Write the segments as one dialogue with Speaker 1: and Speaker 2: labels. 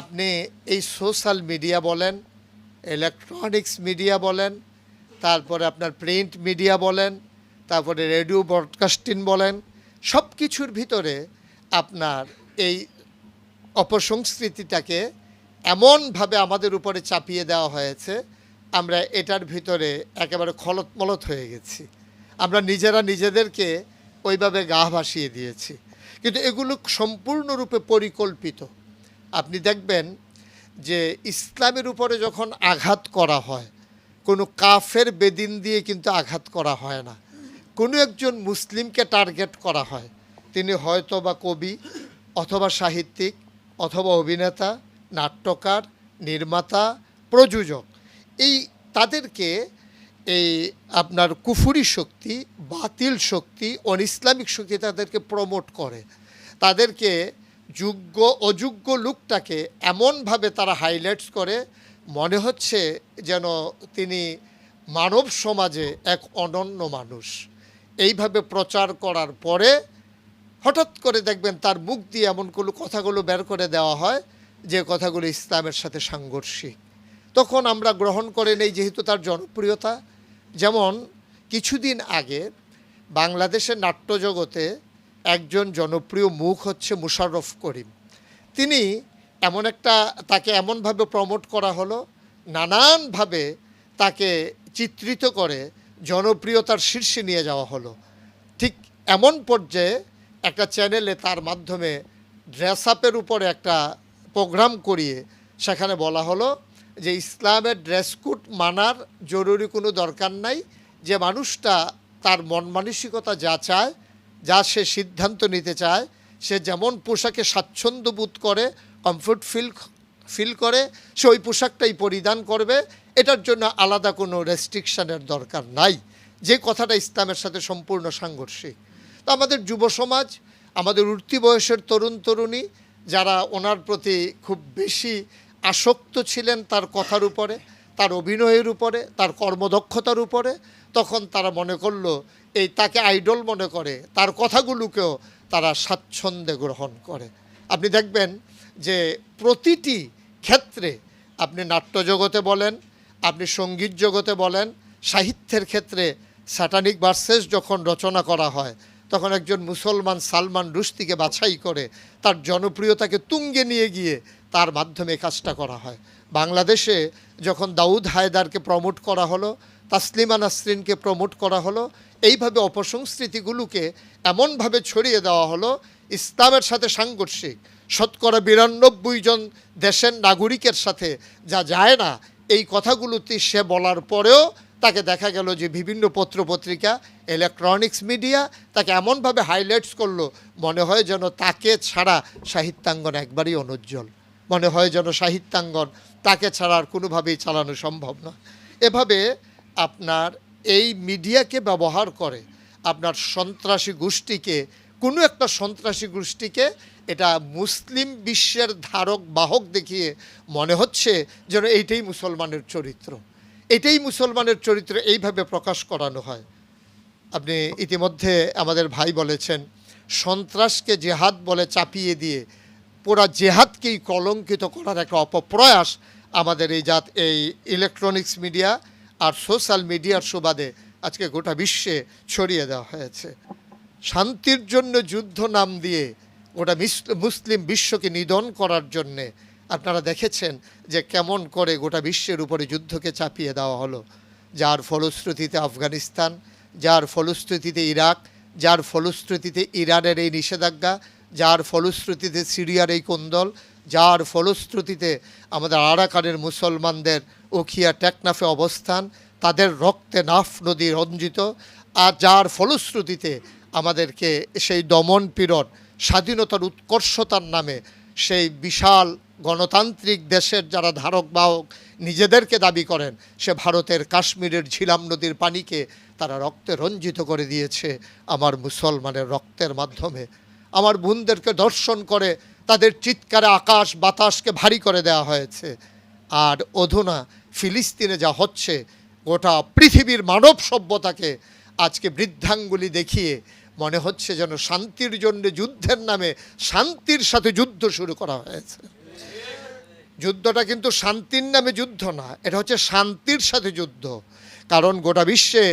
Speaker 1: আপনি এই social media বলেন ইলেকট্রনিক্স মিডিয়া বলেন, তারপরে আপনার প্রিন্ট মিডিয়া বলেন, তারপরে রেডিও ব্রডকাস্টিং বলেন সব কিছুর ভিতরে আপনার এই অপসংস্কৃতিটাকে এমনভাবে আমাদের উপরে চাপিয়ে দেওয়া হয়েছে, আমরা এটার ভিতরে একেবারে খলতমলত হয়ে গেছি। আমরা নিজেরা নিজেদেরকে ওইভাবে গা ভাসিয়ে দিয়েছি। কিন্তু এগুলো সম্পূর্ণরূপে পরিকল্পিত। আপনি দেখবেন যে ইসলামের উপরে যখন আঘাত করা হয়, কোনো কাফের বেদিন দিয়ে কিন্তু আঘাত করা হয় না। কোনো একজন মুসলিমকে টার্গেট করা হয়। তিনি হয়তো বা কবি অথবা সাহিত্যিক অথবা অভিনেতা, নাট্যকার, নির্মাতা, প্রযোজক। এই তাদেরকে এই আপনার কুফুরি শক্তি, বাতিল শক্তি অন ইসলামিক শক্তি তাদেরকে প্রমোট করে। তাদেরকে যোগ্য, অযোগ্য লোকটাকে এমনভাবে তারা হাইলাইটস করে, মনে হচ্ছে যেন তিনি মানব সমাজে এক অনন্য মানুষ। এইভাবে প্রচার করার পরে হঠাৎ করে দেখবেন তার মুখ দিয়ে এমন কোনো কথাগুলো বের করে দেওয়া হয়, যে কথাগুলো ইসলামের সাথে সাংঘর্ষিক। তখন আমরা গ্রহণ করে নেই যেহেতু তার জনপ্রিয়তা। যেমন কিছুদিন আগে বাংলাদেশের নাট্যজগতে একজন জনপ্রিয় মুখ হচ্ছে মুশাররফ করিম। তিনি এমন একটা, তাকে এমনভাবে প্রমোট করা হলো, নানানভাবে তাকে চিত্রিত করে জনপ্রিয়তার শীর্ষে নিয়ে যাওয়া হলো। ঠিক এমন পর্যায়ে একটা চ্যানেলে তার মাধ্যমে ড্রেস আপের উপরে একটা প্রোগ্রাম করিয়ে সেখানে বলা হলো যে, ইসলামের ড্রেস কোড মানার জরুরি কোনো দরকার নাই। যে মানুষটা তার মন মানসিকতা যা চায় যা সে সিদ্ধান্ত নিতে চায়, সে যেমন পোশাকে স্বাচ্ছন্দ্য বোধ করে কমফোর্ট ফিল ফিল করে, সে ওই পোশাকটাই পরিধান করবে। এটার জন্য আলাদা কোনো রেস্ট্রিকশানের দরকার নাই। যে কথাটা ইসলামের সাথে সম্পূর্ণ সাংঘর্ষিক। তো আমাদের যুব সমাজ, আমাদের উঠতি বয়সের তরুণ তরুণী, যারা ওনার প্রতি খুব বেশি আসক্ত ছিলেন তার কথার উপরে তার অভিনয়ের উপরে, তার কর্মদক্ষতার উপরে, তখন তারা মনে করল, এই তাকে আইডল মনে করে, তার কথাগুলোকেও তারা স্বাচ্ছন্দ্যে গ্রহণ করে। আপনি দেখবেন যে প্রতিটি ক্ষেত্রে আপনি নাট্যজগতে বলেন, আপনি সংগীত জগতে বলেন, সাহিত্যের ক্ষেত্রে স্যাটানিক ভার্সেস যখন রচনা করা হয়, তখন একজন মুসলমান সালমান রুশদিকে বাছাই করে তার জনপ্রিয়তাকে তুঙ্গে নিয়ে গিয়ে তার মাধ্যমে কাজটা করা হয়। বাংলাদেশে যখন দাউদ হায়দারকে প্রমোট করা হলো, তাসলিমা নাসরিনকে প্রমোট করা হলো, এইভাবে অপসংস্কৃতিগুলোকে এমনভাবে ছড়িয়ে দেওয়া হলো, ইসলামের সাথে সাংঘর্ষিক। শতকরা বিরানব্বই জন দেশের নাগরিকের সাথে যা যায় না, এই কথাগুলোতে সে বলার পরেও তাকে দেখা গেল যে বিভিন্ন পত্রপত্রিকা ইলেকট্রনিক্স মিডিয়া তাকে এমনভাবে হাইলাইটস করল, মনে হয় যেন তাকে ছাড়া সাহিত্যাঙ্গন একবারই অনুজ্জ্বল। মনে হয় যেন সাহিত্যাঙ্গন তাকে ছাড়া আর কোনোভাবেই চালানো সম্ভব না এভাবে আপনার এই মিডিয়াকে ব্যবহার করে আপনার সন্ত্রাসী গোষ্ঠীকে, কোনো একটা সন্ত্রাসী গোষ্ঠীকে এটা মুসলিম বিশ্বের ধারক, বাহক দেখিয়ে মনে হচ্ছে যেন এইটাই মুসলমানের চরিত্র। এটাই মুসলমানের চরিত্র এইভাবে প্রকাশ করানো হয়। আপনি ইতিমধ্যে আমাদের ভাই বলেছেন, সন্ত্রাসকে জেহাদ বলে চাপিয়ে দিয়ে পুরা জেহাদকেই কলঙ্কিত করার একটা অপপ্রয়াস আমাদের এই জাত, এই ইলেকট্রনিক্স মিডিয়া আর সোশ্যাল মিডিয়ার সুবাদে আজকে গোটা বিশ্বে ছড়িয়ে দেওয়া হয়েছে। শান্তির জন্য যুদ্ধ নাম দিয়ে গোটা মিস- মুসলিম বিশ্বকে নিধন করার জন্যে আপনারা দেখেছেন যে কেমন করে গোটা বিশ্বের উপরে যুদ্ধকে চাপিয়ে দেওয়া হলো। যার ফলশ্রুতিতে আফগানিস্তান, যার ফলশ্রুতিতে ইরাক, যার ফলশ্রুতিতে ইরানের এই নিষেধাজ্ঞা, যার ফলশ্রুতিতে সিরিয়ার এই কোন্দল যার ফলশ্রুতিতে আমাদের আরাকানের মুসলমানদের ওখিয়া টেকনাফে অবস্থান, তাদের রক্তে নাফ নদী রঞ্জিত, আর যার ফলশ্রুতিতে আমাদেরকে সেই দমন পীড়ন, স্বাধীনতার উৎকর্ষতার নামে সেই বিশাল গণতান্ত্রিক দেশের যারা ধারক বাহক নিজেদেরকে দাবি করেন, সে ভারতের কাশ্মীরের ঝিলাম নদীর পানিকে তারা রক্তে রঞ্জিত করে দিয়েছে আমার মুসলমানের রক্তের মাধ্যমে। আমার বোনদেরকে দর্শন করে তাদের চিৎকারে আকাশ বাতাসকে ভারী করে দেওয়া হয়েছে। আর অধুনা ফিলিস্তিনে যা হচ্ছে, গোটা পৃথিবীর মানব সভ্যতাকে আজকে বৃদ্ধাঙ্গুলি দেখিয়ে মনে হচ্ছে যেন শান্তির জন্য যুদ্ধের নামে শান্তির সাথে যুদ্ধ শুরু করা হয়েছে। যুদ্ধটা কিন্তু শান্তির নামে যুদ্ধ না, এটা হচ্ছে শান্তির সাথে যুদ্ধ। কারণ গোটা বিশ্বে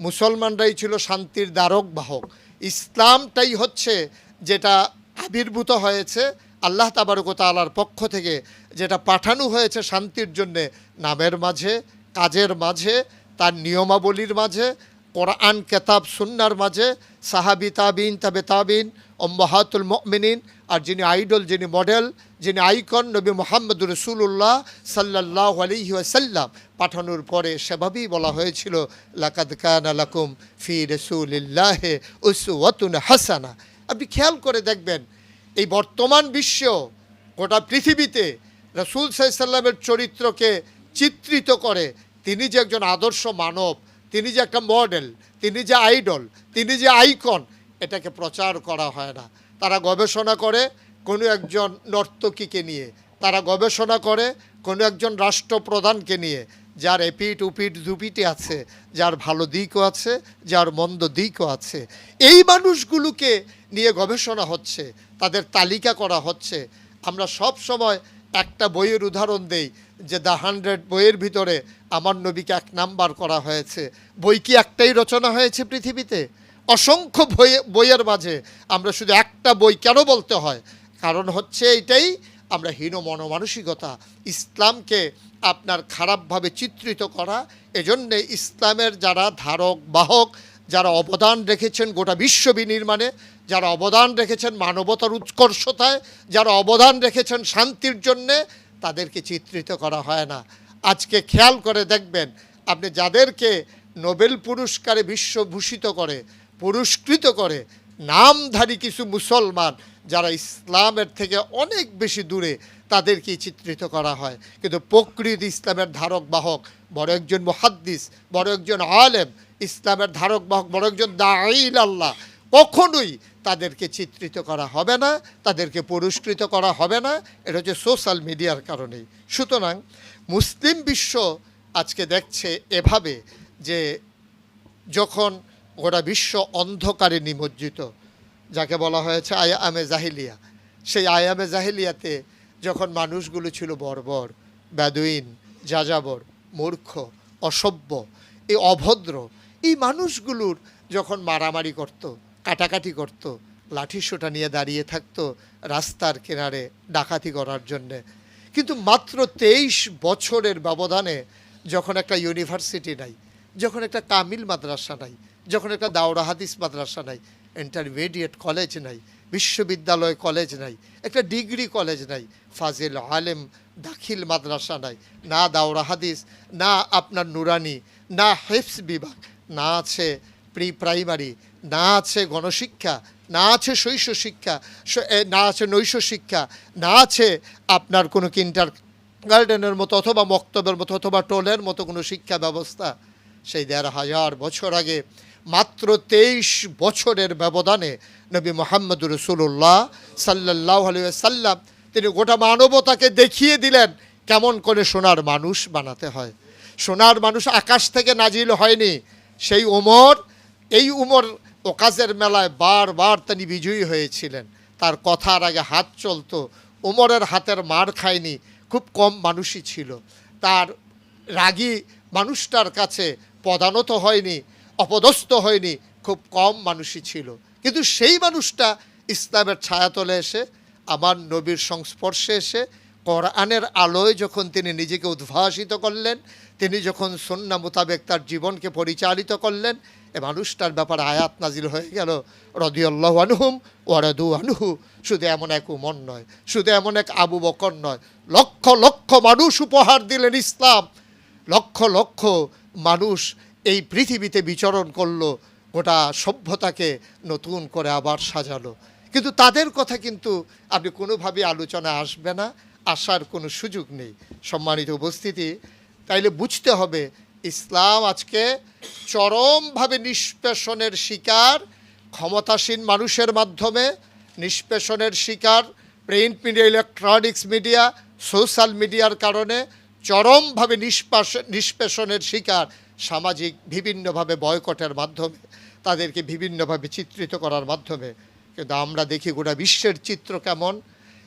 Speaker 1: মুসলমানরাই ছিল শান্তির দ্বারক বাহক। ইসলামটাই হচ্ছে যেটা আবির্ভূত হয়েছে আল্লাহ তাবারকতালার পক্ষ থেকে। যেটা পাঠানো হয়েছে শান্তির জন্যে নামের মাঝে, কাজের মাঝে, তার নিয়মাবলীর মাঝে, কোরআন, কেতাব, সুন্নার মাঝে, সাহাবি তাবিন তাবে তাবিন ওম্মাহাতুল মমিনিন, আর যিনি আইডল, যিনি মডেল, যিনি আইকন, নবী মোহাম্মদ রসুল্লাহ সাল্লাহ আলহি ওয়াসাল্লাম। পাঠানোর পরে সেভাবেই বলা হয়েছিল, লাকাদ কান আলাকুম ফি রসুলিল্লাহে উসওয়াতুন হাসানা। আপনি খেয়াল করে দেখবেন, এই বর্তমান বিশ্ব গোটা পৃথিবীতে রসুল সাল্লামের চরিত্রকে চিত্রিত করে। তিনি যে একজন আদর্শ মানব, তিনি যে একটা মডেল তিনি যে আইডল তিনি যে আইকন এটাকে প্রচার করা হয় না। তারা গবেষণা করে কোনো একজন নর্তকীকে নিয়ে, তারা গবেষণা করে কোনো একজন রাষ্ট্রপ্রধানকে নিয়ে, যার এপিট উপিট দুপিটে আছে, যার ভালো দিকও আছে, যার মন্দ দিকও আছে। এই মানুষগুলোকে নিয়ে গবেষণা হচ্ছে, তাদের তালিকা করা হচ্ছে। আমরা সব সময় একটা বইয়ের উদাহরণ দেই যে দ্য হান্ড্রেড বইয়ের ভিতরে আমার নবীকে এক নাম্বার করা হয়েছে। বই কি একটাই রচনা হয়েছে পৃথিবীতে? অসংখ্য বই বইয়ের মাঝে আমরা শুধু একটা বই কেন বলতে হয়? কারণ হচ্ছে এইটাই, আমরা হীন মনোমানসিকতা, ইসলামকে আপনার খারাপভাবে চিত্রিত করা, এজন্যে ইসলামের যারা ধারক, বাহক যারা অবদান রেখেছেন গোটা বিশ্ব বিনির্মাণে, যারা অবদান রেখেছেন মানবতার উৎকর্ষতায়, যারা অবদান রেখেছেন শান্তির জন্যে, তাদেরকে চিত্রিত করা হয় না। আজকে খেয়াল করে দেখবেন, আপনি যাদেরকে নোবেল পুরস্কারে বিশ্বভূষিত করে, পুরস্কৃত করে, নামধারী কিছু মুসলমান, যারা ইসলামের থেকে অনেক বেশি দূরে, তাদেরকেই চিত্রিত করা হয়। কিন্তু প্রকৃত ইসলামের ধারক বাহক বড় একজন মহাদ্দিস, বড় একজন আলেম ইসলামের ধারক বাহক বড় একজন দাইল আল্লাহ কখনোই তাদেরকে চিত্রিত করা হবে না, তাদেরকে পুরস্কৃত করা হবে না। এটা হচ্ছে সোশ্যাল মিডিয়ার কারণেই সুতরাং মুসলিম বিশ্ব আজকে দেখছে এভাবে যে যখন গোটা বিশ্ব অন্ধকারে নিমজ্জিত, যাকে বলা হয়েছে আয়া আমে জাহিলিয়া, সেই আয়ামে জাহিলিয়াতে যখন মানুষগুলো ছিল বর্বর, বেদুইন, যাযাবর, মূর্খ, অসভ্য, এই অভদ্র এই মানুষগুলোর যখন মারামারি করত, কাটাকাটি করত, লাঠিসোঁটা নিয়ে দাঁড়িয়ে থাকতো রাস্তার কিনারে ডাকাতি করার জন্যে। কিন্তু মাত্র তেইশ বছরের ব্যবধানে যখন একটা ইউনিভার্সিটি নাই, যখন একটা কামিল মাদ্রাসা নাই, যখন একটা দাওরা হাদিস মাদ্রাসা নাই, ইন্টারমিডিয়েট কলেজ নাই, বিশ্ববিদ্যালয় কলেজ নাই, একটা ডিগ্রি কলেজ নাই, ফাজিল আলেম দাখিল মাদ্রাসা নাই, না দাওরা হাদিস, না আপনার নুরানি, না হেফস বিভাগ না আছে প্রি প্রাইমারি না আছে গণশিক্ষা, না আছে শৈশ শিক্ষা না আছে নৈশ শিক্ষা না আছে আপনার কোনো কিন্টার গার্ডেনের মতো অথবা মক্তবের মতো অথবা টোলের মতো কোনো শিক্ষা ব্যবস্থা। সেই দেড় হাজার বছর আগে মাত্র তেইশ বছরের ব্যবধানে নবী মোহাম্মদ রসুল্লাহ সাল্লাহ সাল্লাম তিনি গোটা মানবতাকে দেখিয়ে দিলেন কেমন করে সোনার মানুষ বানাতে হয়। সোনার মানুষ আকাশ থেকে নাজিল হয়নি সেই উমর, এই উমর ওকাজের মেলায় বারবার তিনি বিজয়ী হয়েছিলেন। তার কথার আগে হাত চলতো। উমরের হাতের মার খায়নি, খুব কম মানুষই ছিল। তার রাগী মানুষটার কাছে পদানত হয়নি, অপদস্থ হয়নি, খুব কম মানুষই ছিল। কিন্তু সেই মানুষটা ইসলামের ছায়াতলে এসে, আমার নবীর সংস্পর্শে এসে, কোরআনের আলোয় যখন তিনি নিজেকে উদ্ভাসিত করলেন তিনি যখন সন্না মোতাবেক তার জীবনকে পরিচালিত করলেন, এ মানুষটার ব্যাপারে আয়াত নাজিল হয়ে গেল। রদিয়াল্লাহ আনহুম ওয়ারাদু আনহু। শুধু এমন এক উমর নয়, শুধু এমন এক আবু বকর নয়, লক্ষ লক্ষ মানুষ উপহার দিলেন ইসলাম। লক্ষ লক্ষ মানুষ এই পৃথিবীতে বিচরণ করল, গোটা সভ্যতাকে নতুন করে আবার সাজালো। কিন্তু তাদের কথা কিন্তু আপনি কোনোভাবে আলোচনায় আসবে না, আসার কোনো সুযোগ নেই। সম্মানিত উপস্থিতি তাইলে বুঝতে হবে ইসলাম আজকে চরমভাবে নিষ্পেষণের শিকার, ক্ষমতাসীন মানুষের মাধ্যমে নিষ্পেষণের শিকার, print media, electronics media, social মিডিয়ার কারণে চরমভাবে নিষ্পাস, নিষ্পেষণের শিকার সামাজিক বিভিন্নভাবে বয়কটের মাধ্যমে, তাদেরকে বিভিন্নভাবে চিত্রিত করার মাধ্যমে। কিন্তু আমরা দেখি গোটা বিশ্বের চিত্র কেমন?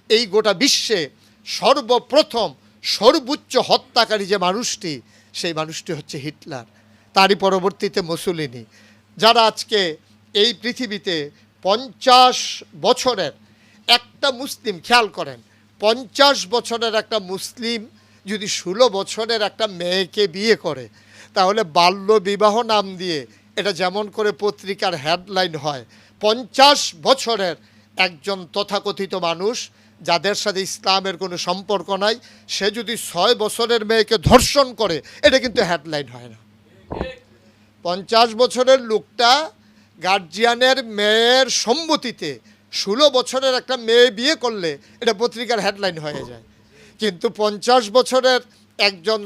Speaker 1: এই গোটা বিশ্বে সর্বপ্রথম সর্বোচ্চ হত্যাকারী যে মানুষটি, সেই মানুষটি হচ্ছে হিটলার। তারই পরবর্তীতে মুসুলিনি, যারা আজকে এই পৃথিবীতে পঞ্চাশ বছরের একটা মুসলিম, খেয়াল করেন, পঞ্চাশ বছরের একটা মুসলিম যদি ষোলো বছরের একটা মেয়েকে বিয়ে করে, তাহলে বাল্য বিবাহ নাম দিয়ে এটা যেমন করে পত্রিকার হেডলাইন হয়, পঞ্চাশ বছরের একজন তথাকথিত মানুষ যাদের সাথে ইসলামের কোনো সম্পর্ক নাই, সে যদি ছয় বছরের মেয়েকে ধর্ষণ করে, এটা কিন্তু হেডলাইন হয় না। পঞ্চাশ বছরের লোকটা গার্জিয়ানের মেয়ের সম্মতিতে ষোলো বছরের একটা মেয়ে বিয়ে করলে এটা পত্রিকার হেডলাইন হয়ে যায়। কিন্তু পঞ্চাশ বছরের একজন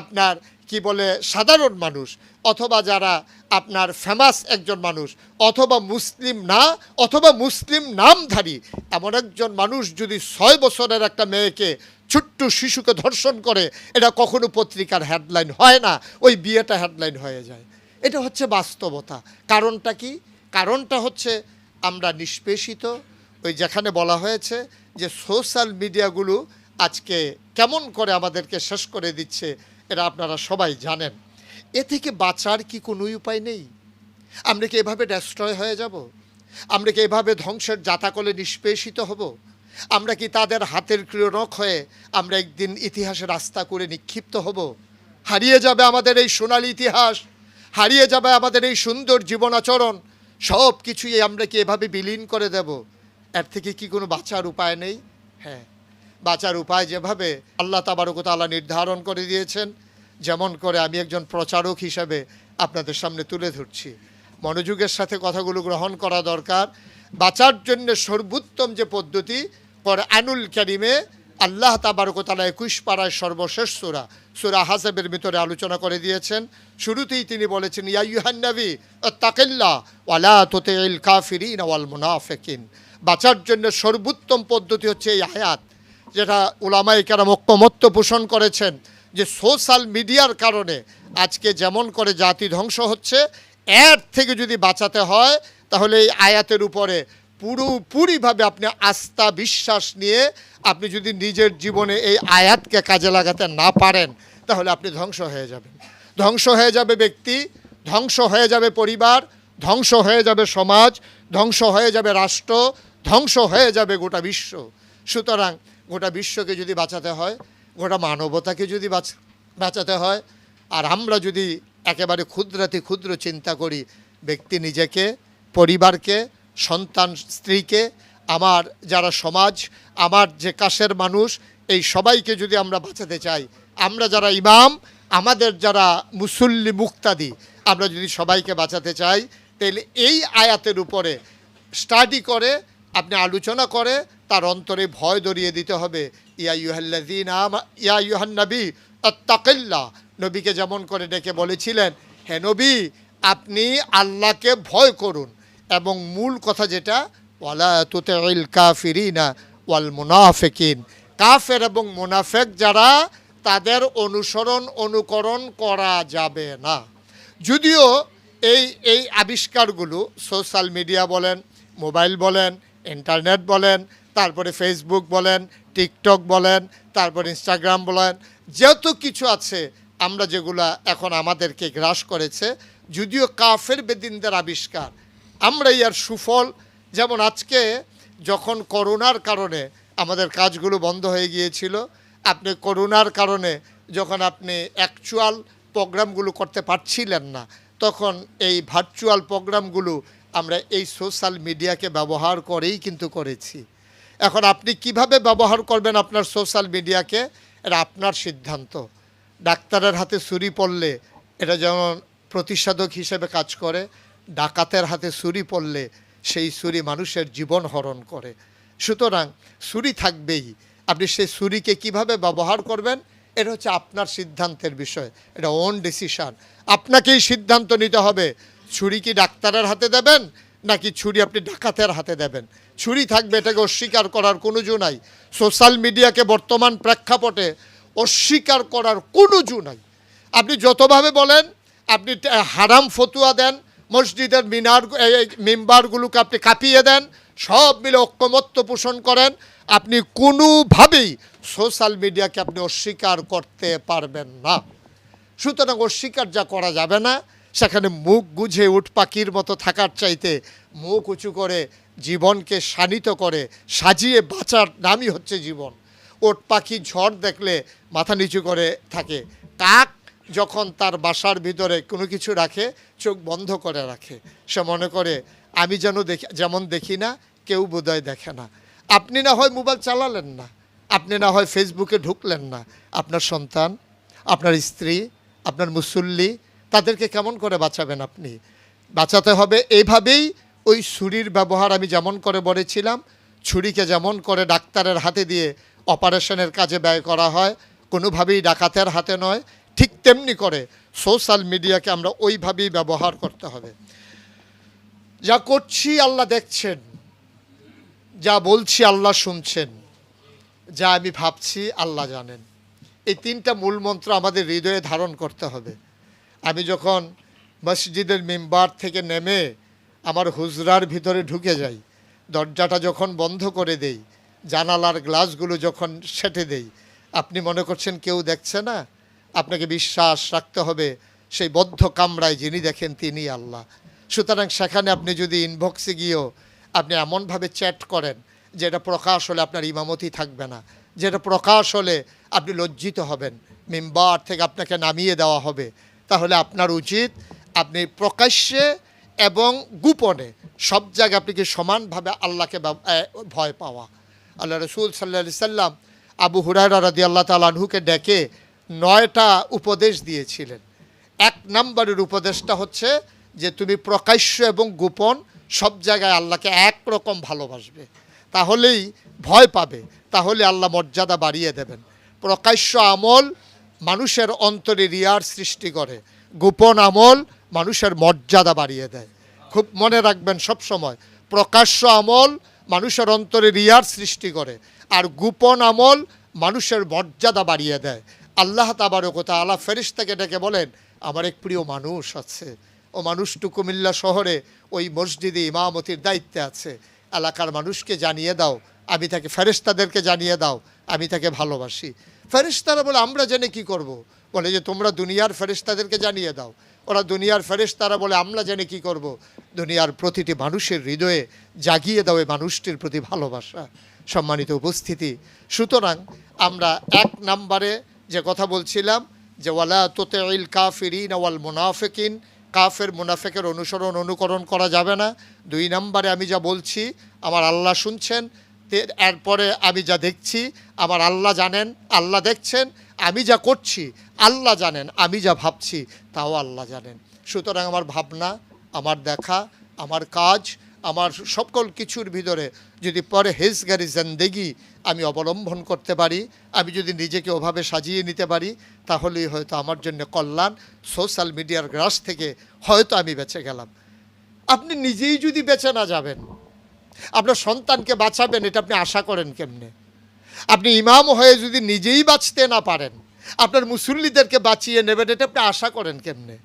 Speaker 1: আপনার কি বলে, সাধারণ মানুষ, অথবা যারা আপনার ফেমাস একজন মানুষ, অথবা মুসলিম না, অথবা মুসলিম নামধারী, এমন একজন মানুষ যদি ছয় বছরের একটা মেয়েকে ছোট্ট শিশুকে ধর্ষণ করে, এটা কখনো পত্রিকার হেডলাইন হয় না, ওই বিয়েটা হেডলাইন হয়ে যায়। এটা হচ্ছে বাস্তবতা। কারণটা কি? কারণটা হচ্ছে আমরা নিষ্পেষিত। ওই যেখানে বলা হয়েছে যে সোশ্যাল মিডিয়াগুলো আজকে কেমন করে আমাদেরকে শেষ করে দিচ্ছে এটা আপনারা সবাই জানেন। এ থেকে বাঁচার কি কোনো উপায় নেই? আমরা কি এভাবে ডেস্ট্রয় হয়ে যাব? আমরা কি এভাবে ধ্বংসের জাতাকলে নিষ্পেষিত হব? আমরা কি তাদের হাতের ক্রিয়নক হয়ে আমরা একদিন ইতিহাসে রাস্তা করে নিক্ষিপ্ত হব? হারিয়ে যাবে আমাদের এই সোনালী ইতিহাস, হারিয়ে যাবে আমাদের এই সুন্দর জীবনাচরণ সব কিছুই আমরা কি এভাবে বিলীন করে দেব? এর থেকে কি কোনো বাঁচার উপায় নেই? হ্যাঁ। বাঁচার উপায় যেভাবে আল্লাহ তাবারকতালা নির্ধারণ করে দিয়েছেন, যেমন করে আমি একজন প্রচারক হিসাবে আপনাদের সামনে তুলে ধরছি। মনোযোগের সাথে কথাগুলো গ্রহণ করা দরকার। বাঁচার জন্য সর্বোত্তম যে পদ্ধতি আনুল ক্যারিমে আল্লাহ তাবারকতালা একুশ পাড়ায় সর্বশেষ সুরা সুরা হাসাবের ভিতরে আলোচনা করে দিয়েছেন। শুরুতেই তিনি বলেছেন ইয়াইহান্নবী তাকেল্লা ওয়ালা তোতে কাফিরিন ওয়াল মুনাফেকিন। বাঁচার জন্য সর্বোত্তম পদ্ধতি হচ্ছে এই আয়াত। যেটা উলামাই কেরাম ঐক্যমত্য পোষণ করেছেন যে সোশ্যাল মিডিয়ার কারণে আজকে যেমন করে জাতি ধ্বংস হচ্ছে, এর থেকে যদি বাঁচাতে হয়, তাহলে এই আয়াতের উপরে পুরোপুরিভাবে আপনি আস্থা বিশ্বাস নিয়ে আপনি যদি নিজের জীবনে এই আয়াতকে কাজে লাগাতে না পারেন, তাহলে আপনি ধ্বংস হয়ে যাবেন। ধ্বংস হয়ে যাবে ব্যক্তি, ধ্বংস হয়ে যাবে পরিবার, ধ্বংস হয়ে যাবে সমাজ, ধ্বংস হয়ে যাবে রাষ্ট্র, ধ্বংস হয়ে যাবে গোটা বিশ্ব। সুতরাং গোটা বিশ্বকে যদি বাঁচাতে হয়, গোটা মানবতাকে যদি বাঁচ- বাঁচাতে হয়, আর আমরা যদি একেবারে ক্ষুদ্রাতি ক্ষুদ্র চিন্তা করি, ব্যক্তি নিজেকে, পরিবারকে, সন্তান, স্ত্রীকে, আমার যারা সমাজ, আমার যে কাশের মানুষ, এই সবাইকে যদি আমরা বাঁচাতে চাই, আমরা যারা ইমাম, আমাদের যারা মুসল্লি মুক্তাদি, আমরা যদি সবাইকে বাঁচাতে চাই, তাহলে এই আয়াতের উপরে স্টাডি করে, আপনি আলোচনা করে তার অন্তরে ভয় দরিয়ে দিতে হবে। ইয়া ইউহাল্লাদিন ইয়া ইউহান নবী আত্তাকিল্লা। নবীকে যেমন করে ডেকে বলেছিলেন, হে নবী, আপনি আল্লাহকে ভয় করুন এবং মূল কথা যেটা, ওয়ালা তুতেইল কাফিরিনা ওয়াল মুনাফিকিন। কাফের এবং মুনাফেক যারা, তাদের অনুসরণ, অনুকরণ করা যাবে না। যদিও এই এই আবিষ্কারগুলো, সোশ্যাল মিডিয়া বলেন, মোবাইল বলেন, ইন্টারনেট বলেন তারপরে ফেসবুক বলেন টিকটক বলেন, তারপর ইনস্টাগ্রাম বলেন যত কিছু আছে, আমরা যেগুলা এখন আমাদেরকে গ্রাস করেছে, যদিও কাফের বেদিনদের আবিষ্কার আমরা ইয়ার সুফল। যেমন আজকে যখন করোনার কারণে আমাদের কাজগুলো বন্ধ হয়ে গিয়েছিল, আপনি করোনার কারণে যখন আপনি অ্যাকচুয়াল প্রোগ্রামগুলো করতে পারছিলেন না, তখন এই ভার্চুয়াল প্রোগ্রামগুলো আমরা এই সোশ্যাল মিডিয়াকে ব্যবহার করেই কিন্তু করেছি। এখন আপনি কীভাবে ব্যবহার করবেন আপনার সোশ্যাল মিডিয়াকে, এটা আপনার সিদ্ধান্ত। ডাক্তারের হাতে ছুরি পড়লে এটা যেমন প্রতিষেধক হিসেবে কাজ করে, ডাকাতের হাতে ছুরি পড়লে সেই ছুরি মানুষের জীবন হরণ করে। সুতরাং ছুরি থাকবেই। আপনি সেই ছুরিকে কীভাবে ব্যবহার করবেন, এটা হচ্ছে আপনার সিদ্ধান্তের বিষয়, এটা ওন ডিসিশান আপনাকেই সিদ্ধান্ত নিতে হবে, ছুরি কি ডাক্তারের হাতে দেবেন নাকি ছুরি আপনি ডাকাতের হাতে দেবেন? ছুরি থাকবে, এটাকে অস্বীকার করার কোনো জো নাই। সোশ্যাল মিডিয়াকে বর্তমান প্রেক্ষাপটে অস্বীকার করার কোনো জো নাই। আপনি যতভাবে বলেন, আপনি হারাম ফতুয়া দেন, মসজিদের মিনার মেম্বারগুলোকে আপনি কাঁপিয়ে দেন, সব মিলে ঐক্যমত্য পোষণ করেন, আপনি কোনোভাবেই সোশ্যাল মিডিয়াকে আপনি অস্বীকার করতে পারবেন না। সুতরাং অস্বীকার যা করা যাবে না সেখানে মুখ গুঝে উঠ পাখির মতো থাকার চাইতে মুখ উঁচু করে জীবনকে শানিত করে, সাজিয়ে বাঁচার নামই হচ্ছে জীবন। ওট পাখি ঝড় দেখলে মাথা নিচু করে থাকে। কাক যখন তার বাসার ভিতরে কোনো কিছু রাখে, চোখ বন্ধ করে রাখে। সে মনে করে, আমি যেন দেখি, যেমন দেখি না, কেউ বোধহয় দেখে না। আপনি না হয় মোবাইল চালালেন না। আপনি না হয় ফেসবুকে ঢুকলেন না। আপনার সন্তান, আপনার স্ত্রী, আপনার মুসল্লি তাদেরকে কেমন করে বাঁচাবেন আপনি? বাঁচাতে হবে এইভাবেই ওই ছুরির ব্যবহার আমি যেমন করে বলেছিলাম, ছুরিকে যেমন করে ডাক্তারের হাতে দিয়ে অপারেশনের কাজে ব্যয় করা হয়, কোনোভাবেই ডাকাতের হাতে নয়, ঠিক তেমনি করে সোশ্যাল মিডিয়াকে আমরা ওইভাবেই ব্যবহার করতে হবে। যা করছি আল্লাহ দেখছেন, যা বলছি আল্লাহ শুনছেন, যা আমি ভাবছি আল্লাহ জানেন। এই তিনটা মূল মন্ত্র আমাদের হৃদয়ে ধারণ করতে হবে। আমি যখন মসজিদের মেম্বার থেকে নেমে আমার হুজরার ভিতরে ঢুকে যাই, দরজাটা যখন বন্ধ করে দেই, জানালার গ্লাসগুলো যখন সেটে দেই, আপনি মনে করছেন কেউ দেখছে না? আপনাকে বিশ্বাস রাখতে হবে, সেই বদ্ধ কামরায় যিনি দেখেন তিনি আল্লাহ। সুতরাং সেখানে আপনি যদি ইনবক্সে গিয়েও আপনি এমনভাবে চ্যাট করেন, যেটা প্রকাশ হলে আপনার ইমামতি থাকবে না, যেটা প্রকাশ হলে আপনি লজ্জিত হবেন, মেম্বার থেকে আপনাকে নামিয়ে দেওয়া হবে তাহলে আপনার উচিত আপনি প্রকাশ্যে এবং গোপনে সব জায়গায় আপনি কি সমানভাবে আল্লাহকে ভয় পাওয়া। আল্লাহ রসুল সাল্লা সাল্লাম আবু হুরায়রা রাদি আল্লাহ তালাহুকে ডেকে নয়টা উপদেশ দিয়েছিলেন। এক নম্বরের উপদেশটা হচ্ছে যে তুমি প্রকাশ্য এবং গোপন সব জায়গায় আল্লাহকে একরকম ভালোবাসবে। তাহলেই ভয় পাবে। তাহলে আল্লাহ মর্যাদা বাড়িয়ে দেবেন। প্রকাশ্য আমল মানুষের অন্তরে রিয়ার সৃষ্টি করে, গোপন আমল মানুষের মর্যাদা বাড়িয়ে দেয়। খুব মনে রাখবেন সব সময় প্রকাশ্য আমল মানুষের অন্তরে রিয়ার সৃষ্টি করে আর গোপন আমল মানুষের মর্যাদা বাড়িয়ে দেয়। আল্লাহ তাবারকতা আল্লাহ ফেরিস্তাকে ডেকে বলেন, আমার এক প্রিয় মানুষ আছে। ও মানুষটু কুমিল্লা শহরে ওই মসজিদে ইমামতির দায়িত্বে আছে। এলাকার মানুষকে জানিয়ে দাও আমি তাকে ফেরেস্তাদেরকে জানিয়ে দাও, আমি তাকে ভালোবাসি ফেরেস্তারা বলে, আমরা জেনে কি করব। বলে যে, তোমরা দুনিয়ার ফেরেস্তাদেরকে জানিয়ে দাও ওরা দুনিয়ার ফেরেস্তারা বলে, আমরা জেনে কি করব। দুনিয়ার প্রতিটি মানুষের হৃদয়ে জাগিয়ে দাও মানুষটির প্রতি ভালোবাসা, সম্মানিত উপস্থিতি সুতরাং আমরা এক নাম্বারে যে কথা বলছিলাম, যে, ওয়ালা তোতে ইল কাফিরিন ওয়াল মুনাফিকিন, কাফের মুনাফেকের অনুসরণ, অনুকরণ করা যাবে না দুই নম্বরে আমি যা বলছি, আমার আল্লাহ শুনছেন এরপরে আমি যা দেখছি আমার আল্লাহ জানেন, আল্লাহ দেখছেন, আমি যা করছি, আল্লাহ জানেন, আমি যা ভাবছি, তাও আল্লাহ জানেন। সুতরাং আমার ভাবনা, আমার দেখা, আমার কাজ, আমার সকল কিছুর ভিতরে যদি পরে হেজগারি জেন্দেগি আমি অবলম্বন করতে পারি, আমি যদি নিজেকে ওভাবে সাজিয়ে নিতে পারি, তাহলেই হয়তো আমার জন্য কল্যাণ সোশ্যাল মিডিয়ার গ্রাস থেকে হয়তো আমি বেঁচে গেলাম। আপনি নিজেই যদি বেঁচে না যাবেন আপনার সন্তানকে বাঁচাবেন, এটা আপনি আশা করেন কেমনে? আপনি ইমাম হয়ে যদি নিজেই বাঁচতে না পারেন, আপনার মুসল্লিদেরকে বাঁচিয়ে নেবেন, এটা আপনি আশা করেন কেমনে?